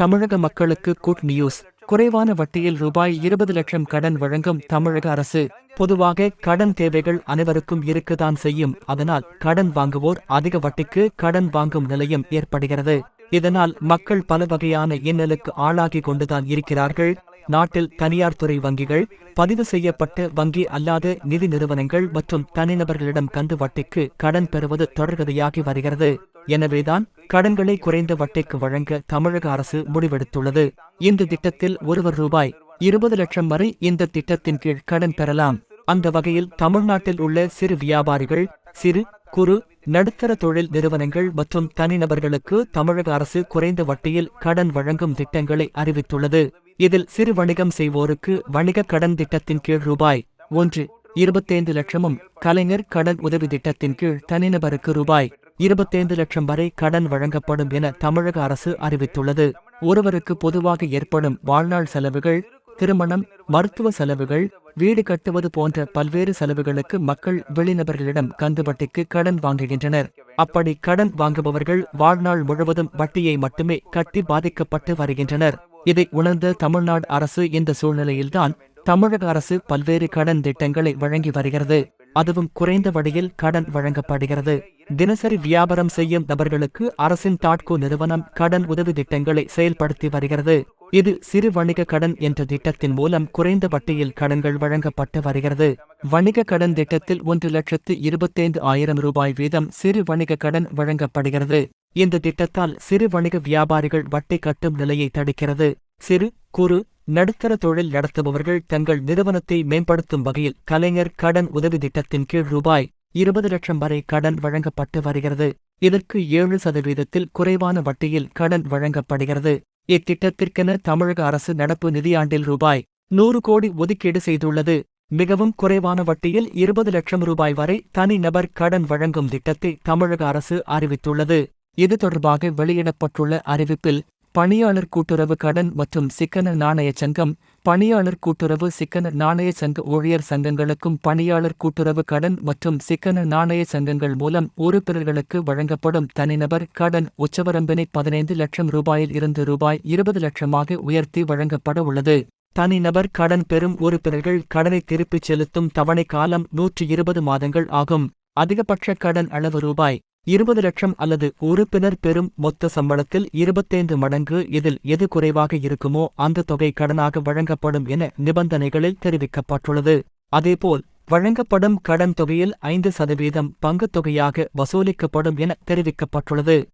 தமிழக மக்களுக்கு good news குறைவான வட்டியில் ரூபாய் இருபது லட்சம் கடன் வழங்கும் தமிழக அரசு பொதுவாக கடன் தேவைகள் அனைவருக்கும் இருக்குதான் செய்யும். அதனால் கடன் வாங்குவோர் அதிக வட்டிக்கு கடன் வாங்கும் நிலையம் ஏற்படுகிறது. இதனால் மக்கள் பல வகையான இன்னலுக்கு ஆளாகி கொண்டுதான் இருக்கிறார்கள். நாட்டில் தனியார் துறை வங்கிகள் பதிவு செய்யப்பட்ட வங்கி அல்லாத நிதி நிறுவனங்கள் மற்றும் தனிநபர்களிடம் கந்து வட்டிக்கு கடன் பெறுவது தொடர்கதையாகி வருகிறது. எனவேதான் கடன்களை குறைந்த வட்டிக்கு வழங்க தமிழக அரசு முடிவெடுத்துள்ளது. இந்த திட்டத்தில் ஒருவர் ரூபாய் இருபது லட்சம் வரை இந்த திட்டத்தின் கீழ் கடன் பெறலாம். அந்த வகையில் தமிழ்நாட்டில் உள்ள சிறு வியாபாரிகள் சிறு குறு நடுத்தர தொழில் நிறுவனங்கள் மற்றும் தனிநபர்களுக்கு தமிழக அரசு குறைந்த வட்டியில் கடன் வழங்கும் திட்டங்களை அறிவித்துள்ளது. இதில் சிறு வணிகம் செய்வோருக்கு வணிக கடன் திட்டத்தின் கீழ் ரூபாய் ஒன்று இருபத்தைந்து லட்சமும் கலைஞர் கடன் உதவி திட்டத்தின் கீழ் தனிநபருக்கு ரூபாய் இருபத்தைந்து லட்சம் வரை கடன் வழங்கப்படும் என தமிழக அரசு அறிவித்துள்ளது. ஒருவருக்கு பொதுவாக ஏற்படும் வாழ்நாள் செலவுகள் திருமணம் மருத்துவ செலவுகள் வீடு கட்டுவது போன்ற பல்வேறு செலவுகளுக்கு மக்கள் வெளிநபர்களிடம் கந்துவட்டிக்கு கடன் வாங்குகின்றனர். அப்படி கடன் வாங்குபவர்கள் வாழ்நாள் முழுவதும் வட்டியை மட்டுமே கட்டி பாதிக்கப்பட்டு வருகின்றனர். இதை உணர்ந்த தமிழ்நாடு அரசு இந்த சூழ்நிலையில்தான் தமிழக அரசு பல்வேறு கடன் திட்டங்களை வழங்கி வருகிறது. அதுவும் குறைந்த வழியில் கடன் வழங்கப்படுகிறது. தினசரி வியாபாரம் செய்யும் நபர்களுக்கு அரசின் டாட்கோ நிறுவனம் கடன் உதவி திட்டங்களை செயல்படுத்தி வருகிறது. இது சிறு வணிக கடன் என்ற திட்டத்தின் மூலம் குறைந்த வட்டியில் கடன்கள் வழங்கப்பட்டு வருகிறது. வணிக கடன் திட்டத்தில் ஒன்று லட்சத்து இருபத்தைந்து ஆயிரம் ரூபாய் வீதம் சிறு வணிக கடன் வழங்கப்படுகிறது. இந்த திட்டத்தால் சிறு வணிக வியாபாரிகள் வட்டி கட்டும் நிலையை தடுக்கிறது. சிறு குறு நடுத்தர தொழில் நடத்துபவர்கள் தங்கள் நிறுவனத்தை மேம்படுத்தும் வகையில் கலைஞர் கடன் உதவி திட்டத்தின் கீழ் ரூபாய் இருபது லட்சம் வரை கடன் வழங்கப்பட்டு வருகிறது. இதற்கு ஏழு சதவீதத்தில் குறைவான வட்டியில் கடன் வழங்கப்படுகிறது. இத்திட்டத்திற்கென தமிழக அரசு நடப்பு நிதியாண்டில் ரூபாய் நூறு கோடி ஒதுக்கீடு செய்துள்ளது. மிகவும் குறைவான வட்டியில் இருபது லட்சம் ரூபாய் வரை தனிநபர் கடன் வழங்கும் திட்டத்தை தமிழக அரசு அறிவித்துள்ளது. இது தொடர்பாக வெளியிடப்பட்டுள்ள அறிவிப்பில் பணியாளர் கூட்டுறவு கடன் மற்றும் சிக்கன நாணயச் சங்கம் பணியாளர் கூட்டுறவு சிக்கன நாணய சங்க ஊழியர் சங்கங்களுக்கும் பணியாளர் கூட்டுறவு கடன் மற்றும் சிக்கன நாணய சங்கங்கள் மூலம் உறுப்பினர்களுக்கு வழங்கப்படும் தனிநபர் கடன் உச்சவரம்பினை பதினைந்து லட்சம் ரூபாயில் இருந்து ரூபாய் இருபது லட்சமாக உயர்த்தி வழங்கப்பட உள்ளது. தனிநபர் கடன் பெறும் உறுப்பினர்கள் கடனை திருப்பிச் செலுத்தும் தவணை காலம் நூற்றி இருபது மாதங்கள் ஆகும். அதிகபட்ச கடன் அளவு ரூபாய் இருபது லட்சம் அல்லது உறுப்பினர் பெறும் மொத்த சம்பளத்தில் இருபத்தைந்து மடங்கு இதில் எது குறைவாக இருக்குமோ அந்த தொகை கடனாக வழங்கப்படும் என நிபந்தனைகளில் தெரிவிக்கப்பட்டுள்ளது. அதேபோல் வழங்கப்படும் கடன் தொகையில் ஐந்து சதவீதம் பங்குத் தொகையாக வசூலிக்கப்படும் என தெரிவிக்கப்பட்டுள்ளது.